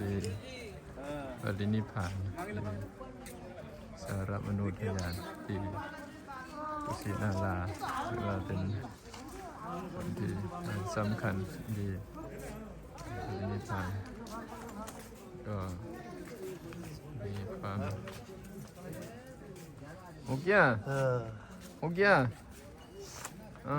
ที่ปรินิพพานสารมนุษยานที่กุศินาราถือว่าเป็นคนที่สำคัญดีปรินิพพานก็มีความโอเคอะเออโอเคอะอะ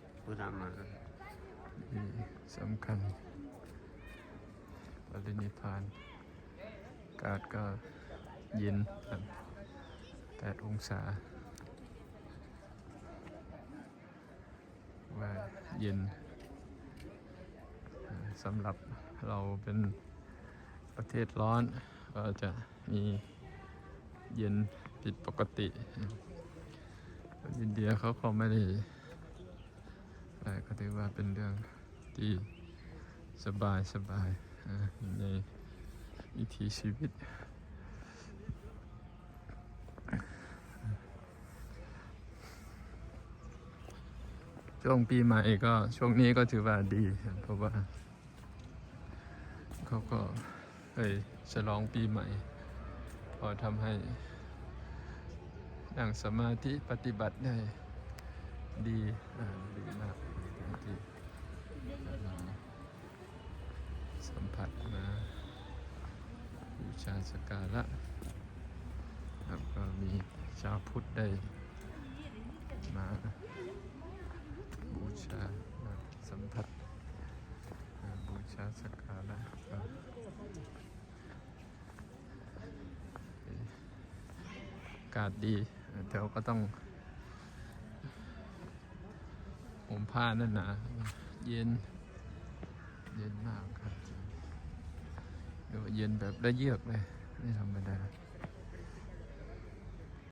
ผู้นำมานสำคัญปรินิพานกาศก็เย็นแรัองศา ว่าเย็นสำหรับเราเป็นประเทศร้อน ก็จะมีเย็นผิดปกติ อินเดียเขาคงไม่ได้ ไรก็ถือว่าเป็นเรื่องที่สบายสบายในวิถีชีวิต ช่วงปีใหม่ก็ช่วงนี้ก็ถือว่าดี เพราะว่าเขาก็เอ้ยฉลองปีใหม่ พอทำให้นั่งสมาธิปฏิบัติได้ดีดีมากที่สัมผัสมาบู ชาสการะแล้วก็มีชาวพุทธได้มาบูชาสัมผัสบูชาสักการะก็อากาศดีแต่ว่าก็ต้องผมผ้านั่นหนาเย็น เย็นมากครับ เย็นแบบได้เยือกเลยไม่ธรรมดา